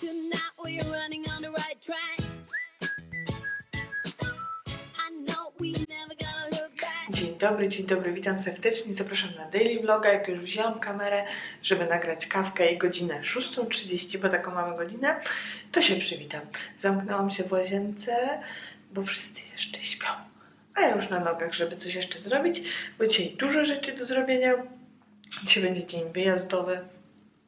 Tonight we're running on the right track. Dzień dobry, dzień dobry, witam serdecznie. Zapraszam na daily vloga. Jak już wzięłam kamerę, żeby nagrać kawkę i godzinę 6.30, bo taką mamy godzinę, to się przywitam. Zamknęłam się w łazience, bo wszyscy jeszcze śpią. A ja już na nogach, żeby coś jeszcze zrobić, bo dzisiaj dużo rzeczy do zrobienia. Dzisiaj będzie dzień wyjazdowy.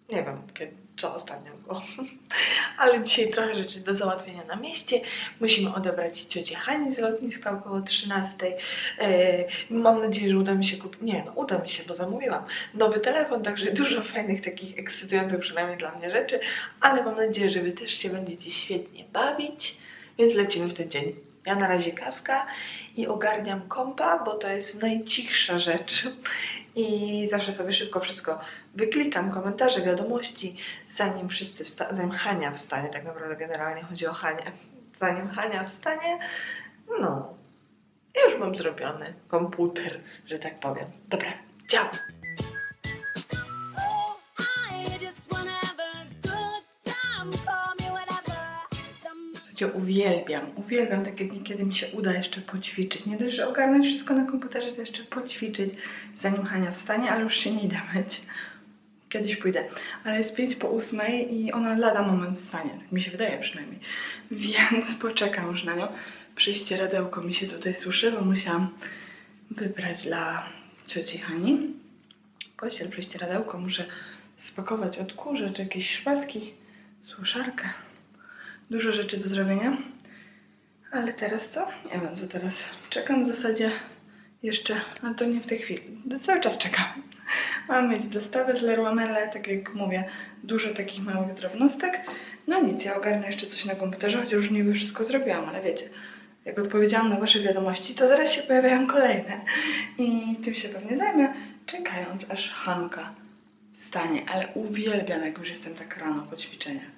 Nie wiem, kiedy, co ostatnio było. Ale dzisiaj trochę rzeczy do załatwienia na mieście. Musimy odebrać ciocię Hani z lotniska około 13. E, mam nadzieję, że uda mi się kupić. Nie, no uda mi się, bo zamówiłam nowy telefon, także dużo fajnych, takich ekscytujących przynajmniej dla mnie rzeczy, ale mam nadzieję, że Wy też się będziecie świetnie bawić, więc lecimy w ten dzień. Ja na razie kawka i ogarniam kompa, bo to jest najcichsza rzecz i zawsze sobie szybko wszystko wyklikam, komentarze, wiadomości, zanim wszyscy wsta- zanim Hania wstanie, tak naprawdę generalnie chodzi o Hanię, zanim Hania wstanie, no, już mam zrobiony komputer, że tak powiem. Dobra, działa. Słuchajcie, uwielbiam, uwielbiam takie dni, kiedy mi się uda jeszcze poćwiczyć. Nie dość, że ogarnąć wszystko na komputerze, to jeszcze poćwiczyć, zanim Hania wstanie, ale już się nie idę myć. Kiedyś pójdę. Ale jest 5 po 8 i ona lada moment wstanie. Tak mi się wydaje przynajmniej. Więc poczekam już na nią. Przyjście radełko mi się tutaj suszy, bo musiałam wybrać dla cioci Hani. Pościel, przyjście radełko. Muszę spakować odkurzacz, jakieś szpatki, suszarkę. Dużo rzeczy do zrobienia. Ale teraz co? Nie wiem co teraz. Czekam w zasadzie jeszcze, ale to nie w tej chwili. No, cały czas czekam. Mam mieć dostawę z Leroy tak jak mówię, dużo takich małych drobnostek. No nic, ja ogarnę jeszcze coś na komputerze, chociaż już niby wszystko zrobiłam, ale wiecie, jak odpowiedziałam na Wasze wiadomości, to zaraz się pojawiają kolejne. I tym się pewnie zajmę, czekając aż Hanka wstanie. Ale uwielbiam, jak już jestem tak rano po ćwiczeniach.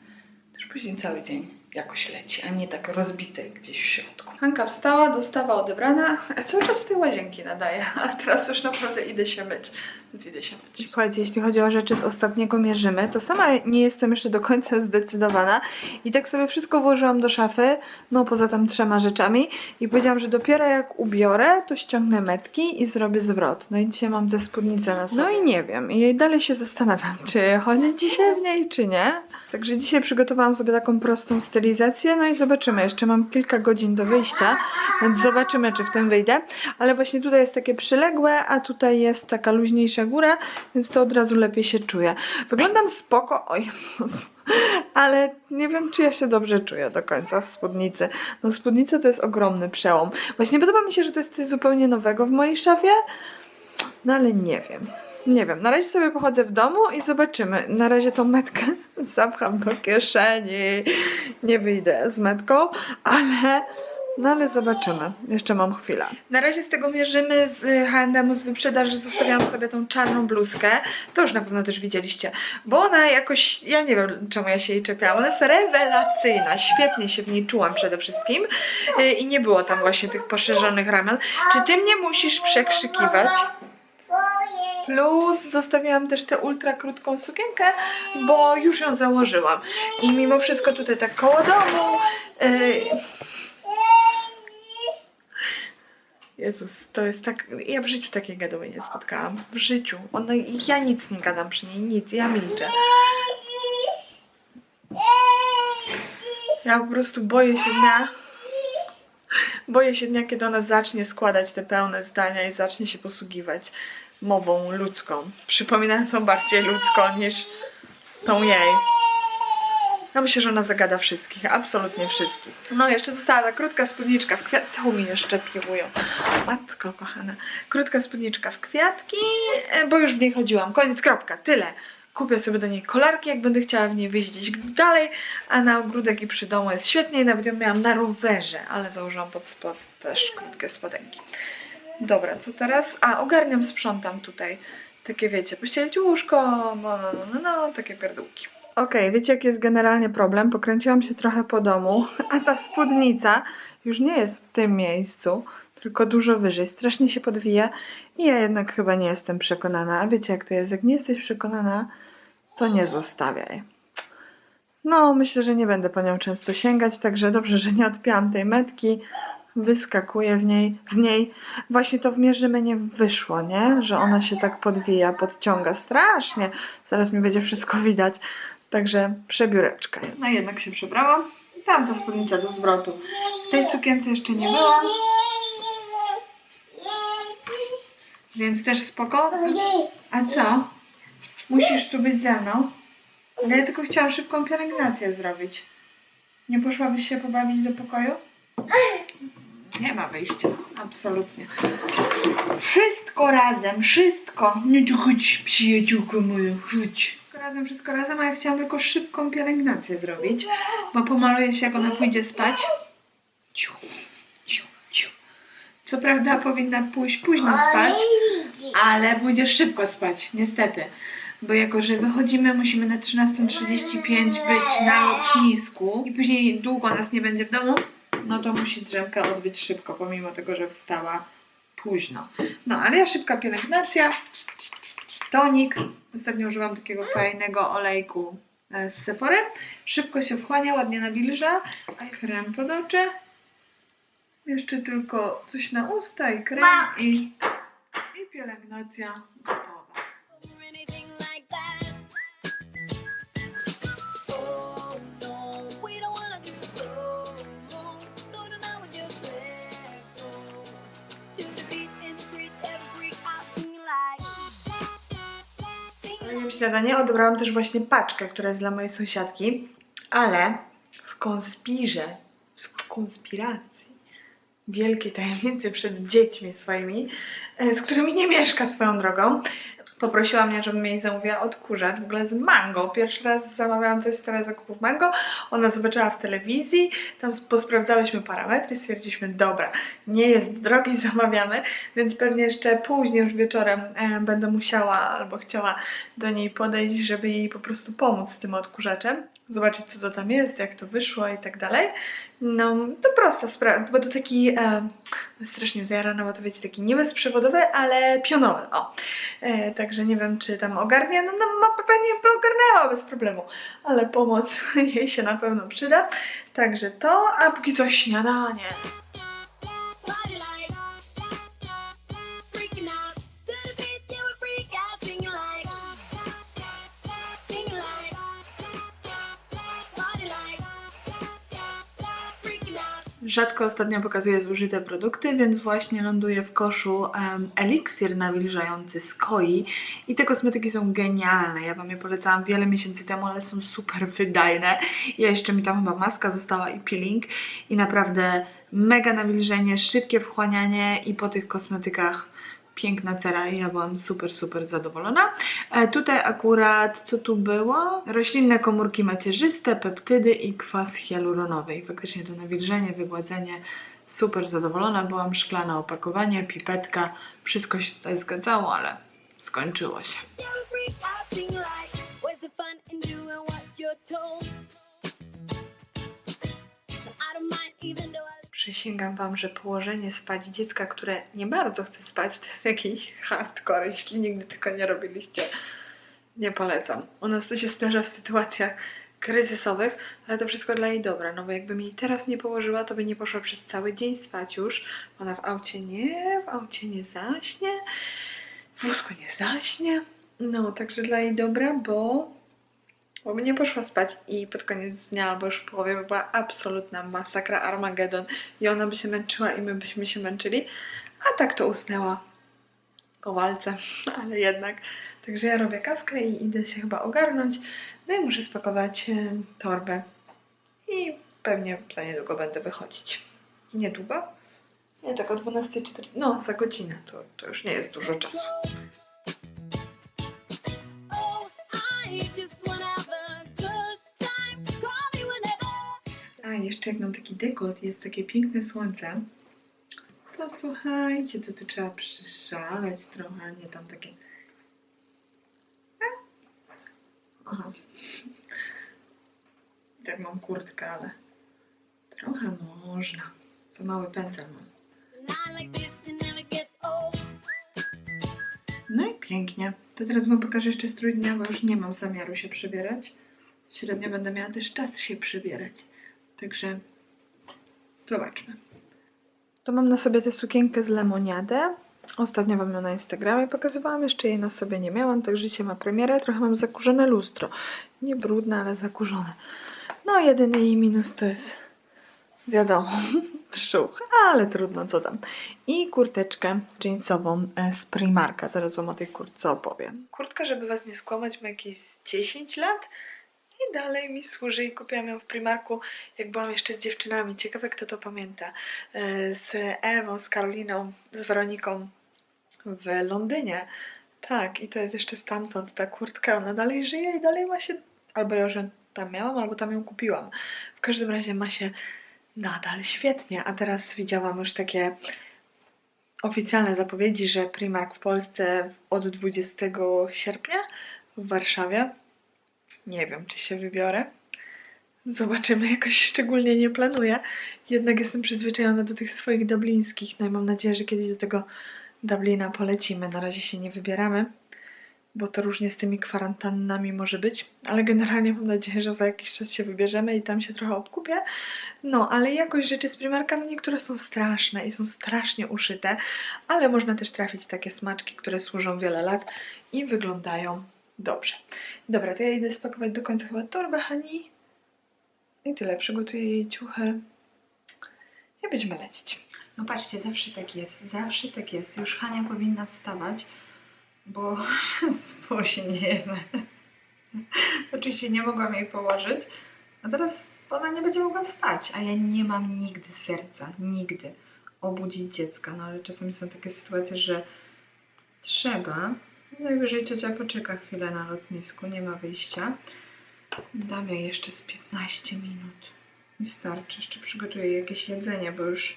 Też później cały dzień jakoś leci, a nie tak rozbity gdzieś w środku. Hanka wstała, dostawa odebrana, a cały czas z tej łazienki nadaje, a teraz już naprawdę idę się myć, więc idę się myć. Słuchajcie, jeśli chodzi o rzeczy z ostatniego mierzymy, to sama nie jestem jeszcze do końca zdecydowana i tak sobie wszystko włożyłam do szafy, no poza tam trzema rzeczami i powiedziałam, że dopiero jak ubiorę, to ściągnę metki i zrobię zwrot. No i dzisiaj mam tę spódnicę na sobie. No i nie wiem, i dalej się zastanawiam, czy chodzić dzisiaj w niej, czy nie. Także dzisiaj przygotowałam sobie taką prostą stylizację, no i zobaczymy. Jeszcze mam kilka godzin do wyjścia, więc zobaczymy, czy w tym wyjdę. Ale właśnie tutaj jest takie przyległe, a tutaj jest taka luźniejsza góra, więc to od razu lepiej się czuję. Wyglądam spoko, o Jezus, ale nie wiem, czy ja się dobrze czuję do końca w spódnicy. No spódnica to jest ogromny przełom. Właśnie podoba mi się, że to jest coś zupełnie nowego w mojej szafie, no ale nie wiem. Nie wiem, na razie sobie pochodzę w domu i zobaczymy. Na razie tą metkę zapcham do kieszeni. Nie wyjdę z metką, ale. No ale zobaczymy. Jeszcze mam chwilę. Na razie z tego mierzymy z H&M z wyprzedaży. Zostawiałam sobie tą czarną bluzkę. To już na pewno też widzieliście. Bo ona jakoś, ja nie wiem czemu ja się jej czepiałam. Ona jest rewelacyjna. Świetnie się w niej czułam przede wszystkim. Yy, I nie było tam właśnie tych poszerzonych ramion. Czy ty mnie musisz przekrzykiwać? Plus zostawiłam też tę ultra krótką sukienkę, bo już ją założyłam. I mimo wszystko tutaj tak koło domu. Yy... Jezus, to jest tak. Ja w życiu takiej gadowy nie spotkałam. W życiu. Ona, ja nic nie gadam przy niej, nic. Ja milczę. Ja po prostu boję się dnia. Boję się dnia, kiedy ona zacznie składać te pełne zdania i zacznie się posługiwać mową ludzką, przypominającą bardziej ludzką niż tą jej. Ja myślę, że ona zagada wszystkich, absolutnie wszystkich. No, jeszcze została ta krótka spódniczka w kwiat... To mi jeszcze piłują. Matko kochana. Krótka spódniczka w kwiatki, e, bo już w niej chodziłam. Koniec, kropka, tyle. Kupię sobie do niej kolarki, jak będę chciała w niej wyjść dalej, a na ogródek i przy domu jest świetnie. Nawet ją miałam na rowerze, ale założyłam pod spod też krótkie spodenki. Dobra, co teraz? A, ogarniam, sprzątam tutaj. Takie wiecie, pościelić łóżko, no, no, no, no, no takie pierdółki. Okej, wiecie jaki jest generalnie problem? Pokręciłam się trochę po domu, a ta spódnica już nie jest w tym miejscu, tylko dużo wyżej. Strasznie się podwija i ja jednak chyba nie jestem przekonana. A wiecie jak to jest? Jak nie jesteś przekonana, to nie zostawiaj. No, myślę, że nie będę po nią często sięgać, także dobrze, że nie odpiłam tej metki. Wyskakuje w niej, z niej. Właśnie to w mierzymy nie wyszło, nie? Że ona się tak podwija, podciąga strasznie. Zaraz mi będzie wszystko widać. Także przebióreczka. No jednak się przebrałam. Tam ta spódnica do zwrotu. W tej sukience jeszcze nie byłam, więc też spoko. A co? Musisz tu być ze mną? Ale ja tylko chciałam szybką pielęgnację zrobić. Nie poszłabyś się pobawić do pokoju? Nie ma wyjścia. Absolutnie. Wszystko razem, wszystko. No to chodź, przyjaciółko moja, chodź. Wszystko razem, wszystko razem, a ja chciałam tylko szybką pielęgnację zrobić, bo pomaluję się, jak ona pójdzie spać. Ciu, ciu, ciu. Co prawda powinna pójść późno spać, ale pójdzie szybko spać, niestety. Bo jako, że wychodzimy, musimy na 13.35 być na lotnisku i później długo nas nie będzie w domu, no to musi drzemka odbyć szybko, pomimo tego, że wstała późno. No, ale ja szybka pielęgnacja, tonik. Ostatnio użyłam takiego fajnego olejku e, z Sephory. Szybko się wchłania, ładnie nawilża, a i krem pod oczy. Jeszcze tylko coś na usta i krem i, i pielęgnacja śniadanie. Odebrałam też właśnie paczkę, która jest dla mojej sąsiadki, ale w konspirze, w konspiracji, wielkiej tajemnicy przed dziećmi swoimi, e, z którymi nie mieszka swoją drogą, poprosiła mnie, żebym jej zamówiła odkurzacz w ogóle z mango. Pierwszy raz zamawiałam coś z zakupów mango, ona zobaczyła w telewizji, tam posprawdzałyśmy parametry, stwierdziliśmy, dobra, nie jest drogi, zamawiamy, więc pewnie jeszcze później już wieczorem e, będę musiała albo chciała do niej podejść, żeby jej po prostu pomóc z tym odkurzaczem, zobaczyć co to tam jest, jak to wyszło i tak dalej. No, to prosta sprawa, bo to taki e, strasznie zjarana, bo to wiecie, taki nie bezprzewodowy, ale pionowy, o. E, także nie wiem, czy tam ogarnia, no, no ma, pewnie ogarnęła bez problemu, ale pomoc jej się na pewno przyda. Także to, a póki co śniadanie. Rzadko ostatnio pokazuję zużyte produkty, więc właśnie ląduje w koszu em, eliksir nawilżający z Koi i te kosmetyki są genialne. Ja Wam je polecałam wiele miesięcy temu, ale są super wydajne. I jeszcze mi tam chyba maska została i peeling i naprawdę mega nawilżenie, szybkie wchłanianie i po tych kosmetykach piękna cera i ja byłam super, super zadowolona. E, tutaj akurat, co tu było? Roślinne komórki macierzyste, peptydy i kwas hialuronowy. I faktycznie to nawilżenie, wygładzenie, super zadowolona byłam. Szklane opakowanie, pipetka, wszystko się tutaj zgadzało, ale skończyło się. Przysięgam Wam, że położenie spać dziecka, które nie bardzo chce spać, to jest jakiś hardcore, jeśli nigdy tego nie robiliście. Nie polecam. U nas to się zdarza w sytuacjach kryzysowych, ale to wszystko dla jej dobra, no bo jakbym jej teraz nie położyła, to by nie poszła przez cały dzień spać już. Ona w aucie nie, w aucie nie zaśnie, w wózku nie zaśnie. No, także dla jej dobra, bo bo by nie poszła spać i pod koniec dnia albo już w połowie by była absolutna masakra, Armagedon i ona by się męczyła i my byśmy się męczyli, a tak to usnęła po walce, ale jednak. Także ja robię kawkę i idę się chyba ogarnąć, no i muszę spakować e, torbę i pewnie za niedługo będę wychodzić. Niedługo? Nie, tak o 12.40, no za godzinę, to, to już nie jest dużo czasu. Jeszcze jak mam taki dekolt, jest takie piękne słońce, to słuchajcie, to tu trzeba przyszaleć trochę, nie tam takie... Aha. Tak mam kurtkę, ale trochę można. Za mały pędzel mam. No i pięknie. To teraz wam pokażę jeszcze strój dnia, bo już nie mam zamiaru się przebierać. średnio będę miała też czas się przybierać. Także zobaczmy. To mam na sobie tę sukienkę z lemoniadę. Ostatnio Wam ją na Instagramie pokazywałam, jeszcze jej na sobie nie miałam, także dzisiaj ma premierę. Trochę mam zakurzone lustro. Nie brudne, ale zakurzone. No, jedyny jej minus to jest, wiadomo, brzuch, ale trudno, co tam. I kurteczkę jeansową e, z Primarka. Zaraz Wam o tej kurtce opowiem. Kurtka, żeby Was nie skłamać, ma jakieś 10 lat i dalej mi służy i kupiłam ją w Primarku, jak byłam jeszcze z dziewczynami. Ciekawe, kto to pamięta. E, Z Ewą, z Karoliną, z Weroniką w Londynie. Tak, i to jest jeszcze stamtąd ta kurtka. Ona dalej żyje i dalej ma się. Albo ja już tam miałam, albo tam ją kupiłam. W każdym razie ma się nadal świetnie. A teraz widziałam już takie oficjalne zapowiedzi, że Primark w Polsce od 20 sierpnia w Warszawie. Nie wiem, czy się wybiorę. Zobaczymy, jakoś szczególnie nie planuję. Jednak jestem przyzwyczajona do tych swoich dublińskich. No i mam nadzieję, że kiedyś do tego Dublina polecimy. Na razie się nie wybieramy, bo to różnie z tymi kwarantannami może być. Ale generalnie mam nadzieję, że za jakiś czas się wybierzemy i tam się trochę odkupię. No, ale jakość rzeczy z Primarka, no niektóre są straszne i są strasznie uszyte, ale można też trafić takie smaczki, które służą wiele lat i wyglądają dobrze. Dobra, to ja idę spakować do końca chyba torbę Hani. I tyle, przygotuję jej ciuchy i będziemy lecieć. No patrzcie, zawsze tak jest, zawsze tak jest. Już Hania powinna wstawać, bo spośniemy. Oczywiście nie mogłam jej położyć, a teraz ona nie będzie mogła wstać, a ja nie mam nigdy serca, nigdy obudzić dziecka. No ale czasami są takie sytuacje, że trzeba. Najwyżej ciocia poczeka chwilę na lotnisku, nie ma wyjścia. Dam jej jeszcze z 15 minut. I starczy. Jeszcze przygotuję jakieś jedzenie, bo już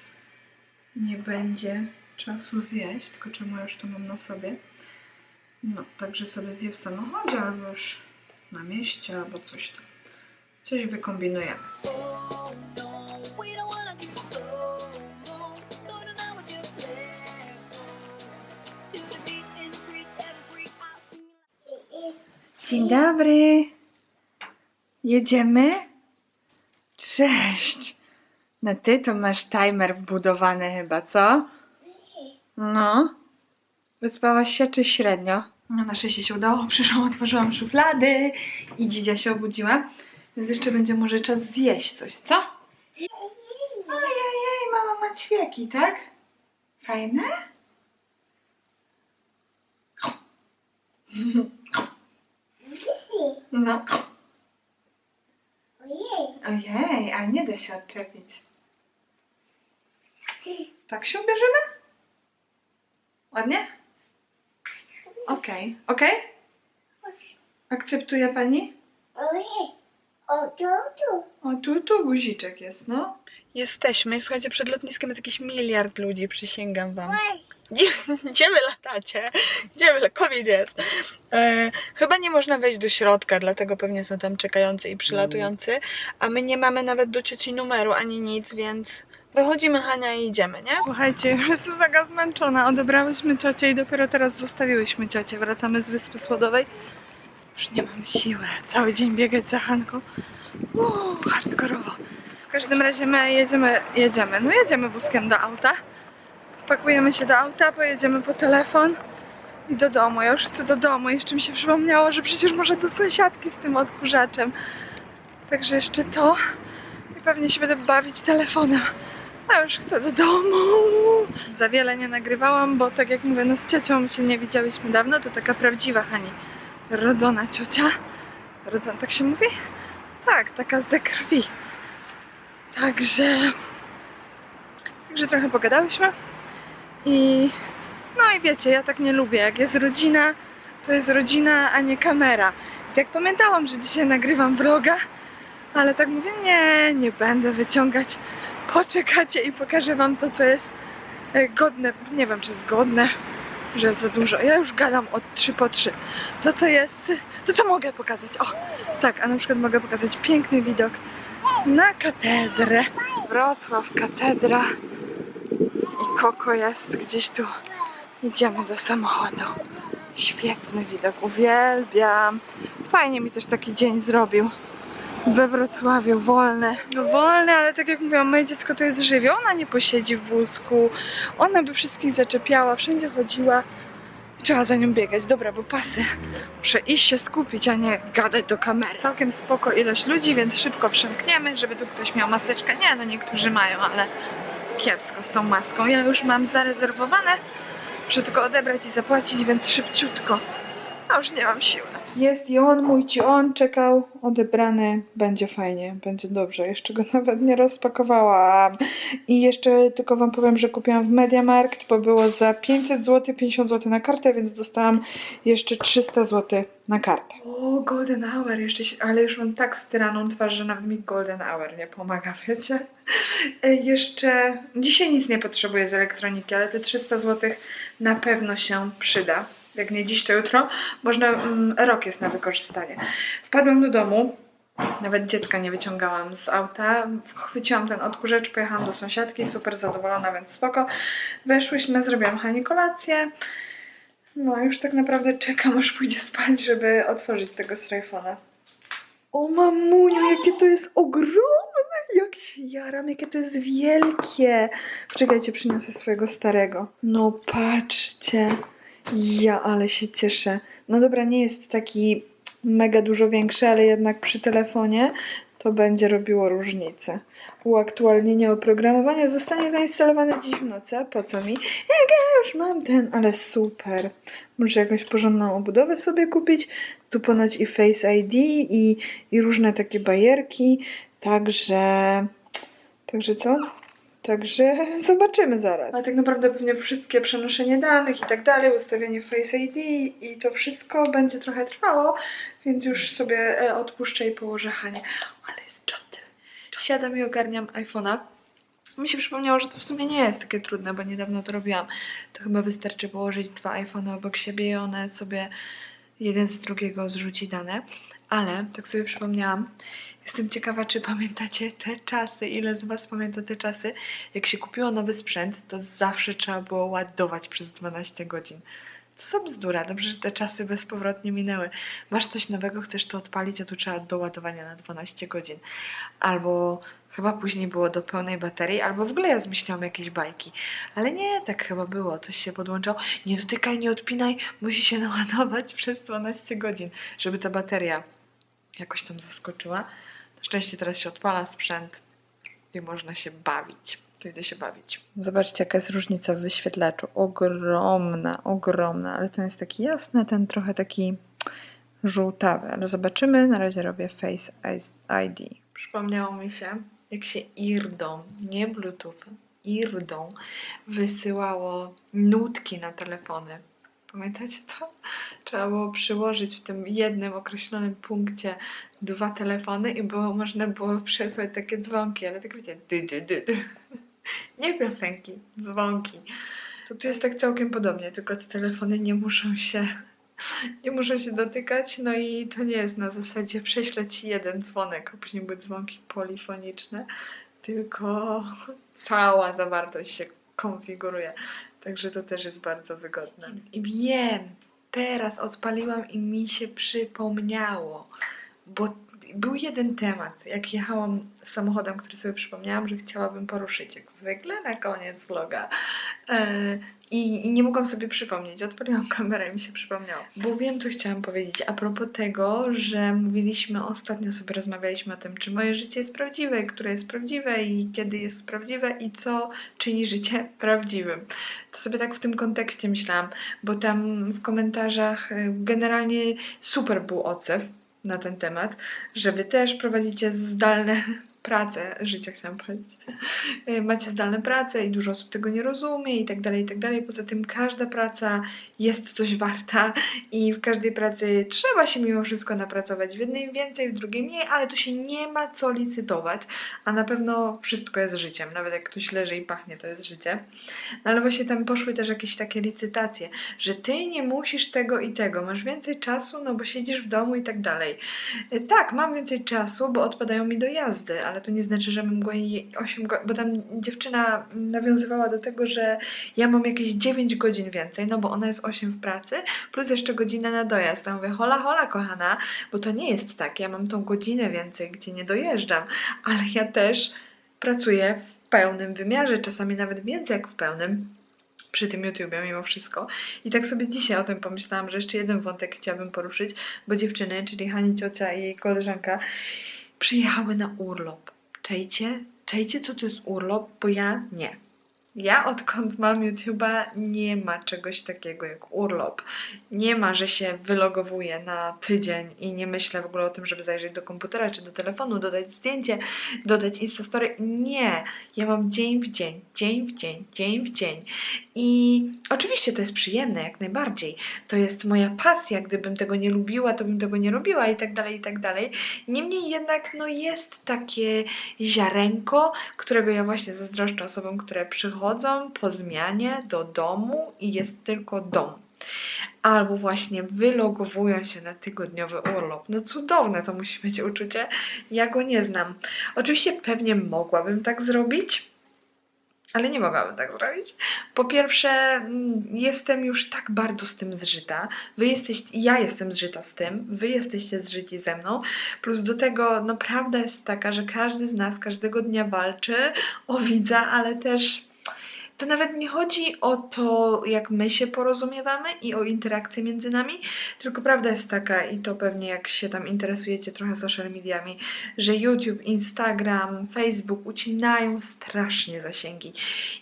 nie będzie czasu zjeść, tylko czemu ja już to mam na sobie. No, także sobie zje w samochodzie, albo już na mieście, albo coś tam. Coś wykombinujemy. Dzień dobry. Jedziemy? Cześć. No ty to masz timer wbudowany chyba, co? No. Wyspałaś się czy średnio? No na szczęście się udało. Przyszłam, otworzyłam szuflady i dzidzia się obudziła. Więc jeszcze będzie może czas zjeść coś, co? Ojej, mama ma ćwieki, tak? Fajne? No. Ojej, ale nie da się odczepić. Tak się ubierzemy? Ładnie? Okej, okej? Akceptuje pani? O, tu, tu guziczek jest, no. Jesteśmy. Słuchajcie, przed lotniskiem jest jakiś miliard ludzi, przysięgam wam. Gdzie, gdzie wy latacie? Gdzie wy, COVID jest. E, chyba nie można wejść do środka, dlatego pewnie są tam czekający i przylatujący, a my nie mamy nawet do cioci numeru ani nic, więc wychodzimy Hania i idziemy, nie? Słuchajcie, już jestem taka zmęczona. Odebrałyśmy ciocię i dopiero teraz zostawiłyśmy ciocię. Wracamy z Wyspy Słodowej. Już nie mam siły cały dzień biegać za Hanką. Uuu, hardkorowo. W każdym razie my jedziemy, jedziemy, no jedziemy wózkiem do auta. Wpakujemy się do auta, pojedziemy po telefon i do domu. Ja już chcę do domu. Jeszcze mi się przypomniało, że przecież może do sąsiadki z tym odkurzaczem. Także jeszcze to i pewnie się będę bawić telefonem. A już chcę do domu. Za wiele nie nagrywałam, bo tak jak mówię, no z ciocią się nie widziałyśmy dawno. To taka prawdziwa Hani. Rodzona ciocia. Rodzona, tak się mówi? Tak, taka ze krwi. Także... Także trochę pogadałyśmy. I no i wiecie, ja tak nie lubię. Jak jest rodzina, to jest rodzina, a nie kamera. I tak pamiętałam, że dzisiaj nagrywam vloga, ale tak mówię, nie, nie będę wyciągać. Poczekacie i pokażę wam to, co jest e, godne. Nie wiem, czy jest godne, że jest za dużo. Ja już gadam od 3 po 3. To, co jest, to co mogę pokazać. O, tak, a na przykład mogę pokazać piękny widok na katedrę. Wrocław, katedra i Koko jest gdzieś tu. Idziemy do samochodu. Świetny widok, uwielbiam. Fajnie mi też taki dzień zrobił. we Wrocławiu, wolne. No wolne, ale tak jak mówiłam, moje dziecko to jest żywie. Ona nie posiedzi w wózku, ona by wszystkich zaczepiała, wszędzie chodziła. Trzeba za nią biegać. Dobra, bo pasy. Muszę iść się skupić, a nie gadać do kamery. Całkiem spoko ilość ludzi, więc szybko przemkniemy, żeby tu ktoś miał maseczkę. Nie, no niektórzy mają, ale kiepsko z tą maską. Ja już mam zarezerwowane, że tylko odebrać i zapłacić, więc szybciutko. A już nie mam siły. Jest i on, mój ci on czekał, odebrany, będzie fajnie, będzie dobrze. Jeszcze go nawet nie rozpakowałam. I jeszcze tylko wam powiem, że kupiłam w Mediamarkt, bo było za 500 zł, 50 zł na kartę, więc dostałam jeszcze 300 zł na kartę. O, Golden Hour jeszcze się, ale już mam tak styraną twarz, że nawet mi Golden Hour nie pomaga, wiecie? Jeszcze dzisiaj nic nie potrzebuję z elektroniki, ale te 300 zł na pewno się przyda. Jak nie dziś, to jutro. Można, mm, rok jest na wykorzystanie. Wpadłam do domu, nawet dziecka nie wyciągałam z auta. Chwyciłam ten odkurzacz, pojechałam do sąsiadki, super zadowolona, więc spoko. Weszłyśmy, zrobiłam Hani kolację. No, już tak naprawdę czekam, aż pójdzie spać, żeby otworzyć tego strajfona. O mamuniu, jakie to jest ogromne! Jak się jaram, jakie to jest wielkie! Poczekajcie, przyniosę swojego starego. No patrzcie, ja ale się cieszę. No dobra, nie jest taki mega dużo większy, ale jednak przy telefonie to będzie robiło różnicę. Uaktualnienie oprogramowania zostanie zainstalowane dziś w nocy. Po co mi? Jak ja już mam ten, ale super. Muszę jakąś porządną obudowę sobie kupić. Tu ponoć i Face ID i, i różne takie bajerki. Także... Także co? Także zobaczymy zaraz. Ale tak naprawdę pewnie wszystkie przenoszenie danych i tak dalej, ustawienie Face ID i to wszystko będzie trochę trwało, więc już sobie e, odpuszczę i położę Hanie. Ale jest czaty. Siadam i ogarniam iPhone'a. Mi się przypomniało, że to w sumie nie jest takie trudne, bo niedawno to robiłam. To chyba wystarczy położyć dwa iPhone'y obok siebie i one sobie jeden z drugiego zrzuci dane. Ale tak sobie przypomniałam, jestem ciekawa, czy pamiętacie te czasy, ile z Was pamięta te czasy, jak się kupiło nowy sprzęt, to zawsze trzeba było ładować przez 12 godzin. To są bzdura, dobrze, że te czasy bezpowrotnie minęły. Masz coś nowego, chcesz to odpalić, a tu trzeba do ładowania na 12 godzin. Albo chyba później było do pełnej baterii, albo w ogóle ja zmyślałam jakieś bajki. Ale nie, tak chyba było, coś się podłączało. Nie dotykaj, nie odpinaj, musi się naładować przez 12 godzin, żeby ta bateria jakoś tam zaskoczyła. Szczęście teraz się odpala sprzęt i można się bawić. To idę się bawić. Zobaczcie, jaka jest różnica w wyświetlaczu. Ogromna, ogromna, ale ten jest taki jasny, ten trochę taki żółtawy, ale zobaczymy. Na razie robię Face ID. Przypomniało mi się, jak się irdą, nie Bluetooth, irdą wysyłało nutki na telefony. Pamiętacie to? Trzeba było przyłożyć w tym jednym określonym punkcie dwa telefony i było, można było przesłać takie dzwonki, ale tak wiecie, dy, dy, dy, dy. nie piosenki, dzwonki. To tu jest tak całkiem podobnie, tylko te telefony nie muszą się nie muszą się dotykać, no i to nie jest na zasadzie prześlę ci jeden dzwonek, a później były dzwonki polifoniczne, tylko cała zawartość się konfiguruje. Także to też jest bardzo wygodne. I wiem, teraz odpaliłam i mi się przypomniało, bo był jeden temat, jak jechałam samochodem, który sobie przypomniałam, że chciałabym poruszyć, jak zwykle na koniec vloga. E, i, I nie mogłam sobie przypomnieć. Odpaliłam kamerę i mi się przypomniało. Bo wiem, co chciałam powiedzieć. A propos tego, że mówiliśmy ostatnio sobie rozmawialiśmy o tym, czy moje życie jest prawdziwe, które jest prawdziwe i kiedy jest prawdziwe i co czyni życie prawdziwym. To sobie tak w tym kontekście myślałam, bo tam w komentarzach y, generalnie super był odzew na ten temat, że wy też prowadzicie zdalne pracę, życia chciałam powiedzieć. Y, Macie zdalne prace i dużo osób tego nie rozumie i tak dalej, i tak dalej. Poza tym każda praca jest coś warta i w każdej pracy trzeba się mimo wszystko napracować. W jednej więcej, w drugiej mniej, ale tu się nie ma co licytować, a na pewno wszystko jest życiem. Nawet jak ktoś leży i pachnie, to jest życie. No ale właśnie tam poszły też jakieś takie licytacje, że ty nie musisz tego i tego, masz więcej czasu, no bo siedzisz w domu i tak dalej. Y, Tak, mam więcej czasu, bo odpadają mi dojazdy, ale to nie znaczy, że mam go jej 8 bo tam dziewczyna nawiązywała do tego, że ja mam jakieś 9 godzin więcej, no bo ona jest 8 w pracy, plus jeszcze godzinę na dojazd. Ja mówię, hola, hola, kochana, bo to nie jest tak, ja mam tą godzinę więcej, gdzie nie dojeżdżam, ale ja też pracuję w pełnym wymiarze, czasami nawet więcej jak w pełnym przy tym YouTubie mimo wszystko. I tak sobie dzisiaj o tym pomyślałam, że jeszcze jeden wątek chciałabym poruszyć, bo dziewczyny, czyli Hani ciocia i jej koleżanka przyjechały na urlop. Czejcie? Czejcie, co to jest urlop? Bo ja nie. Ja odkąd mam YouTube'a nie ma czegoś takiego jak urlop. Nie ma, że się wylogowuję na tydzień i nie myślę w ogóle o tym, żeby zajrzeć do komputera czy do telefonu, dodać zdjęcie, dodać Instastory. Nie. Ja mam dzień w dzień, dzień w dzień, dzień w dzień. I oczywiście to jest przyjemne, jak najbardziej. To jest moja pasja. Gdybym tego nie lubiła, to bym tego nie robiła i tak dalej, i tak dalej. Niemniej jednak, no jest takie ziarenko, którego ja właśnie zazdroszczę osobom, które przychodzą po zmianie do domu i jest tylko dom. Albo właśnie wylogowują się na tygodniowy urlop. No cudowne to musi być uczucie. Ja go nie znam. Oczywiście pewnie mogłabym tak zrobić, ale nie mogłabym tak zrobić. Po pierwsze, mm, jestem już tak bardzo z tym zżyta. Wy jesteście, ja jestem zżyta z tym, wy jesteście zżyci ze mną. Plus do tego, no prawda jest taka, że każdy z nas każdego dnia walczy o widza, ale też to nawet nie chodzi o to, jak my się porozumiewamy i o interakcję między nami, tylko prawda jest taka, i to pewnie jak się tam interesujecie trochę social mediami, że YouTube, Instagram, Facebook ucinają strasznie zasięgi.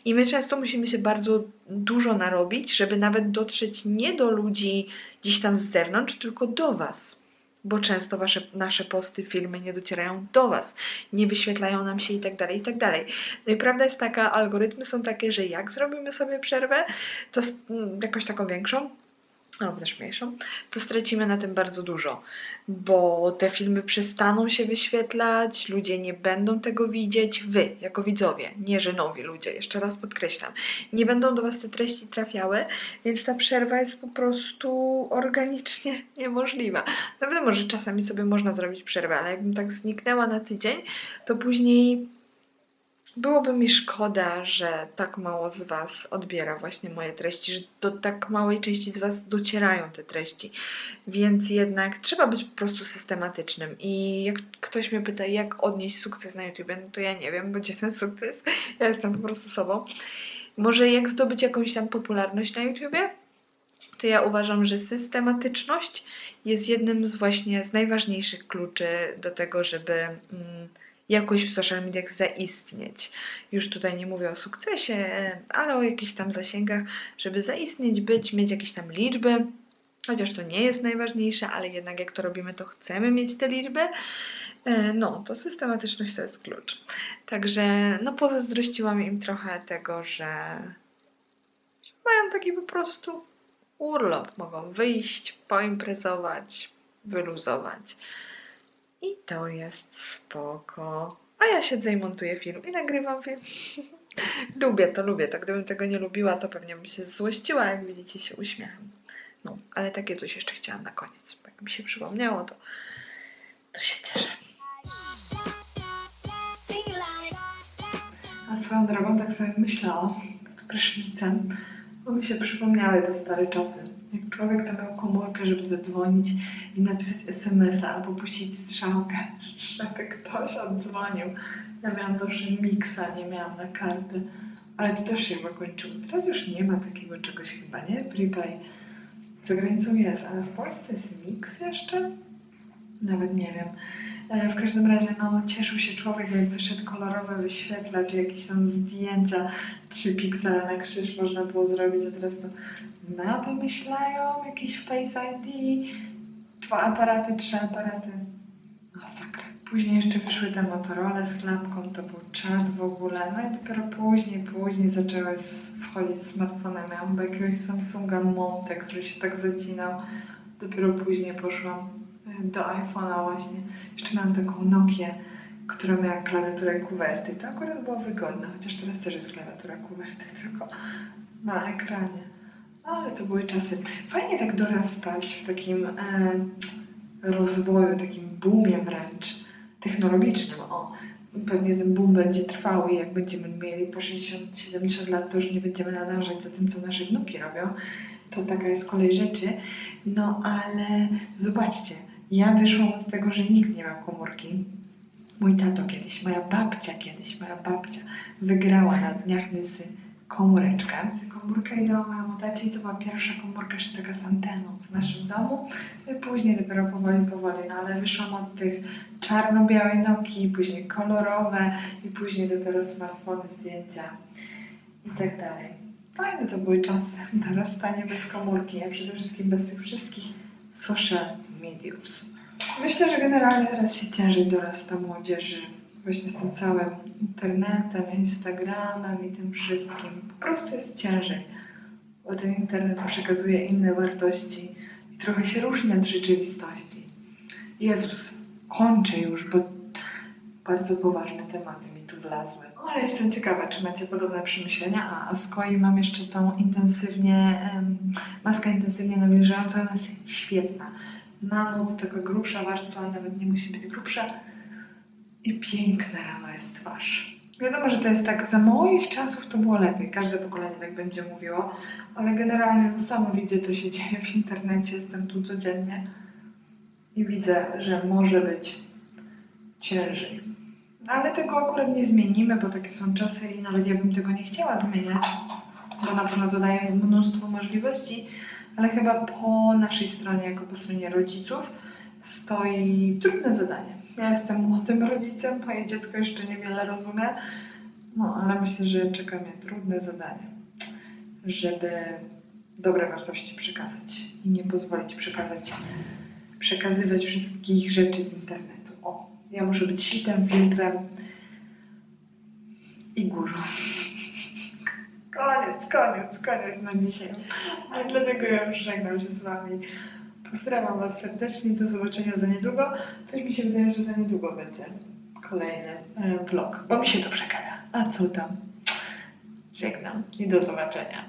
I my często musimy się bardzo dużo narobić, żeby nawet dotrzeć nie do ludzi gdzieś tam z zewnątrz, tylko do Was. Bo często wasze, nasze posty, filmy nie docierają do Was, nie wyświetlają nam się i tak dalej, i tak. No i prawda jest taka, algorytmy są takie, że jak zrobimy sobie przerwę, to s- m, jakąś taką większą, albo też mniejszą, to stracimy na tym bardzo dużo, bo te filmy przestaną się wyświetlać, ludzie nie będą tego widzieć, wy, jako widzowie, nie że nowi ludzie, jeszcze raz podkreślam, nie będą do Was te treści trafiały, więc ta przerwa jest po prostu organicznie niemożliwa. No wiadomo, że czasami sobie można zrobić przerwę, ale jakbym tak zniknęła na tydzień, to później byłoby mi szkoda, że tak mało z Was odbiera właśnie moje treści, że do tak małej części z Was docierają te treści. Więc jednak trzeba być po prostu systematycznym. I jak ktoś mnie pyta, jak odnieść sukces na YouTube, no to ja nie wiem, gdzie ten sukces. Ja jestem po prostu sobą. Może jak zdobyć jakąś tam popularność na YouTubie? To ja uważam, że systematyczność jest jednym z właśnie z najważniejszych kluczy do tego, żeby mm, jakoś w social mediach zaistnieć. Już tutaj nie mówię o sukcesie, ale o jakichś tam zasięgach, żeby zaistnieć, być, mieć jakieś tam liczby. Chociaż to nie jest najważniejsze, ale jednak jak to robimy, to chcemy mieć te liczby. E, No, to systematyczność to jest klucz. Także, no, pozazdrościłam im trochę tego, że, że mają taki po prostu urlop. Mogą wyjść, poimprezować, wyluzować. I to jest spoko. A ja siedzę i montuję film i nagrywam film. lubię to, lubię to. Gdybym tego nie lubiła, to pewnie bym się złościła, jak widzicie, się uśmiecham. No, ale takie coś jeszcze chciałam na koniec. Jak mi się przypomniało, to, to się cieszę. A swoją drogą tak sobie myślałam, prysznicem, bo mi się przypomniały te stare czasy. Jak człowiek to miał komórkę, żeby zadzwonić i napisać SMS-a albo puścić strzałkę, żeby ktoś oddzwonił. Ja miałam zawsze miksa, nie miałam na karty, ale to też się chyba kończyło. Teraz już nie ma takiego czegoś chyba, nie? Prepay. Za granicą jest, ale w Polsce jest mix jeszcze? Nawet nie wiem. E, W każdym razie, no, cieszył się człowiek, jak wyszedł kolorowy wyświetlacz, jakieś tam zdjęcia, trzy piksele na krzyż można było zrobić, a teraz to na wymyślają, jakiś Face ID, dwa aparaty, trzy aparaty. Masakra. Później jeszcze wyszły te Motorola z klapką, to był czat w ogóle, no i dopiero później, później zaczęły wchodzić smartfony. Miałam jakiegoś Samsunga Monte, który się tak zacinał. Dopiero później poszłam do iPhone'a właśnie. Jeszcze miałam taką Nokię, która miała klawiaturę kuwerty. To akurat było wygodne, chociaż teraz też jest klawiatura kuwerty, tylko na ekranie. Ale to były czasy. Fajnie tak dorastać w takim e, rozwoju, takim boomie wręcz technologicznym, o, pewnie ten boom będzie trwał i jak będziemy mieli po 60-70 lat, to już nie będziemy nadążać za tym, co nasze wnuki robią. To taka jest kolej rzeczy. No ale zobaczcie, ja wyszłam od tego, że nikt nie miał komórki. Mój tato kiedyś, moja babcia kiedyś, moja babcia wygrała na dniach Nysy komóreczkę. Komórka i dała mojemu tacie i to była pierwsza komórka jeszcze taka z anteną w naszym domu. No i później dopiero powoli, powoli, no ale wyszłam od tych czarno-białej Nokii, później kolorowe i później dopiero smartfony, zdjęcia i tak dalej. Fajne to były czasy, dorastanie bez komórki, a przede wszystkim bez tych wszystkich social mediów. Myślę, że generalnie teraz się ciężej dorasta młodzieży właśnie z tym całym internetem, Instagramem i tym wszystkim. Po prostu jest ciężej, bo ten internet przekazuje inne wartości i trochę się różni od rzeczywistości. Jezus, kończę już, bo bardzo poważne tematy mi tu wlazły. Ale jestem ciekawa, czy macie podobne przemyślenia. A z kolei mam jeszcze tą intensywnie, maskę intensywnie nawilżającą, ona jest świetna. Na noc taka grubsza warstwa, nawet nie musi być grubsza. I piękna rano jest twarz. Wiadomo, że to jest tak, za moich czasów to było lepiej. Każde pokolenie tak będzie mówiło, ale generalnie no samo widzę, co się dzieje w internecie. Jestem tu codziennie i widzę, że może być ciężej. Ale tego akurat nie zmienimy, bo takie są czasy i nawet ja bym tego nie chciała zmieniać, bo na pewno to daje mnóstwo możliwości, ale chyba po naszej stronie, jako po stronie rodziców, stoi trudne zadanie. Ja jestem młodym rodzicem, moje dziecko jeszcze niewiele rozumie, no ale myślę, że czeka mnie trudne zadanie, żeby dobre wartości przekazać i nie pozwolić przekazać, przekazywać wszystkich rzeczy z internetu. O, ja muszę być sitem, filtrem i górą. Koniec, koniec, koniec na dzisiaj. A dlatego ja już żegnam się z Wami. Pozdrawiam Was serdecznie, do zobaczenia za niedługo. Coś mi się wydaje, że za niedługo będzie kolejny e, vlog, bo mi się dobrze gada. A co tam? Żegnam i do zobaczenia.